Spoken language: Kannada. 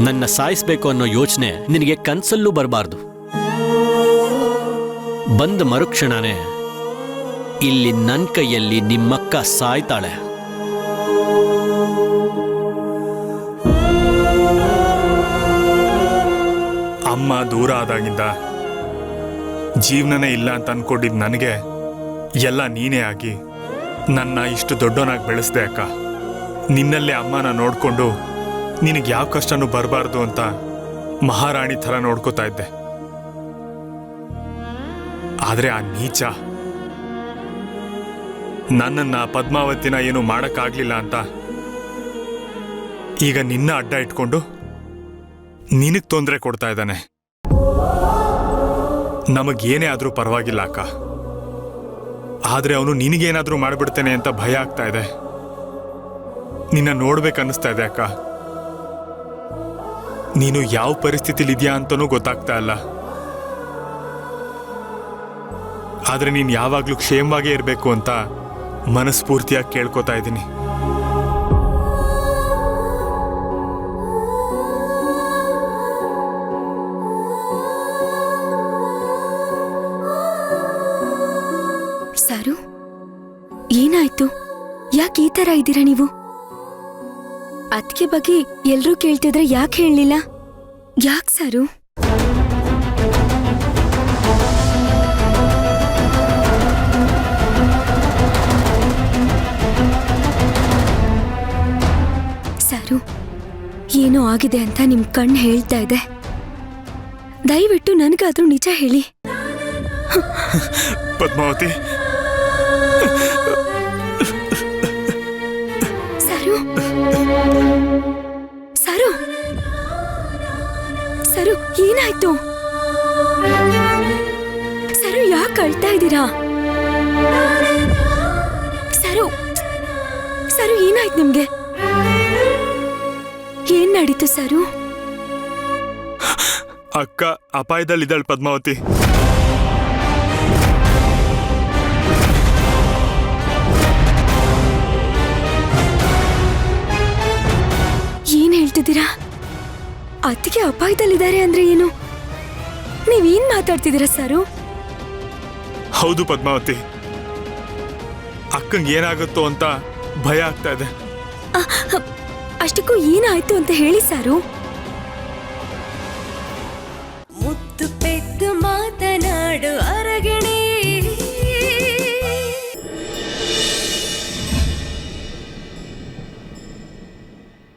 ನನ್ನ ಸಾಯಿಸ್ಬೇಕು ಅನ್ನೋ ಯೋಚನೆ ನಿನಗೆ ಕನ್ಸಲ್ಲೂ ಬರಬಾರ್ದು. ಬಂದ ಮರುಕ್ಷಣನೇ ಇಲ್ಲಿ ನನ್ನ ಕೈಯಲ್ಲಿ ನಿಮ್ಮಕ್ಕ ಸಾಯ್ತಾಳೆ. ಅಮ್ಮ ದೂರ ಆದಾಗಿಂದ ಜೀವನನೇ ಇಲ್ಲ ಅಂತ ಅನ್ಕೊಂಡಿದ್ ನನಗೆ ಎಲ್ಲ ನೀನೇ ಆಗಿ ನನ್ನ ಇಷ್ಟು ದೊಡ್ಡವನಾಗಿ ಬೆಳೆಸ್ದೆ ಅಕ್ಕ. ನಿನ್ನಲ್ಲೇ ಅಮ್ಮನ ನೋಡ್ಕೊಂಡು ನಿನಗೆ ಯಾವ ಕಷ್ಟನೂ ಬರಬಾರ್ದು ಅಂತ ಮಹಾರಾಣಿ ಥರ ನೋಡ್ಕೋತಾ ಇದ್ದೆ. ಆದ್ರೆ ಆ ನೀಚ ನನ್ನನ್ನ ಪದ್ಮಾವತಿನ ಏನು ಮಾಡೋಕ್ಕಾಗಲಿಲ್ಲ ಅಂತ ಈಗ ನಿನ್ನ ಅಡ್ಡ ಇಟ್ಕೊಂಡು ನಿನಗೆ ತೊಂದರೆ ಕೊಡ್ತಾ ಇದ್ದಾನೆ. ನಮಗೇನೇ ಆದ್ರೂ ಪರವಾಗಿಲ್ಲ ಅಕ್ಕ. ಆದ್ರೆ ಅವನು ನಿನಗೇನಾದರೂ ಮಾಡ್ಬಿಡ್ತೇನೆ ಅಂತ ಭಯ ಆಗ್ತಾ ಇದೆ. ನಿನ್ನ ನೋಡ್ಬೇಕನ್ನಿಸ್ತಾ ಇದೆ ಅಕ್ಕ. ನೀನು ಯಾವ ಪರಿಸ್ಥಿತಿಲಿ ಇದೆಯಾ ಅಂತನೂ ಗೊತ್ತಾಗ್ತಾ ಇಲ್ಲ. ಆದರೆ ನೀನು ಯಾವಾಗಲೂ ಕ್ಷೇಮವಾಗೇ ಇರಬೇಕು ಅಂತ ಮನಸ್ಫೂರ್ತಿಯಾಗಿ ಕೇಳ್ಕೊತಾ ಇದ್ದೀನಿ. ಸಾರು, ಏನಾಯ್ತು? ಯಾಕೆ ಈ ತರ ಇದ್ದೀರಾ ನೀವು? ಅದಕ್ಕೆ ಬಗ್ಗೆ ಎಲ್ರೂ ಕೇಳ್ತಿದ್ರೆ ಯಾಕೆ ಹೇಳಲಿಲ್ಲ? ಯಾಕೆ ಸಾರು? ಸಾರು, ಏನೋ ಆಗಿದೆ ಅಂತ ನಿಮ್ ಕಣ್ಣು ಹೇಳ್ತಾ ಇದೆ. ದಯವಿಟ್ಟು ನನಗಾದ್ರೂ ನಿಜ ಹೇಳಿ. ಪದ್ಮಾವತಿ ಸರು ಏನಾಯ್ತು? ಸರು ಯಾಕೆ ಅಳ್ತಾ ಇದ್ದೀರಾ? ಸರು ಸರು ಏನಾಯ್ತು ನಿಮ್ಗೆ? ಏನ್ ನಡೀತು ಸರು? ಅಕ್ಕ ಅಪಾಯದಲ್ಲಿದ್ದಾಳೆ ಪದ್ಮಾವತಿ. ಏನ್ ಹೇಳ್ತಿದ್ದೀರಾ? ಅತ್ತಿಗೆ ಅಪಾಯದಲ್ಲಿದ್ದಾರೆ ಅಂದ್ರೆ ಏನು? ನೀವೇನ್ ಮಾತಾಡ್ತಿದ್ದೀರಾ ಸರು? ಹೌದು ಪದ್ಮಾವತಿ. ಅಕ್ಕಂಗೆ ಏನಾಗುತ್ತೋ ಅಂತ ಭಯ ಆಗ್ತಾ ಇದೆ. ಅಷ್ಟಕ್ಕೂ ಏನಾಯ್ತು ಅಂತ ಹೇಳಿ ಸಾರು.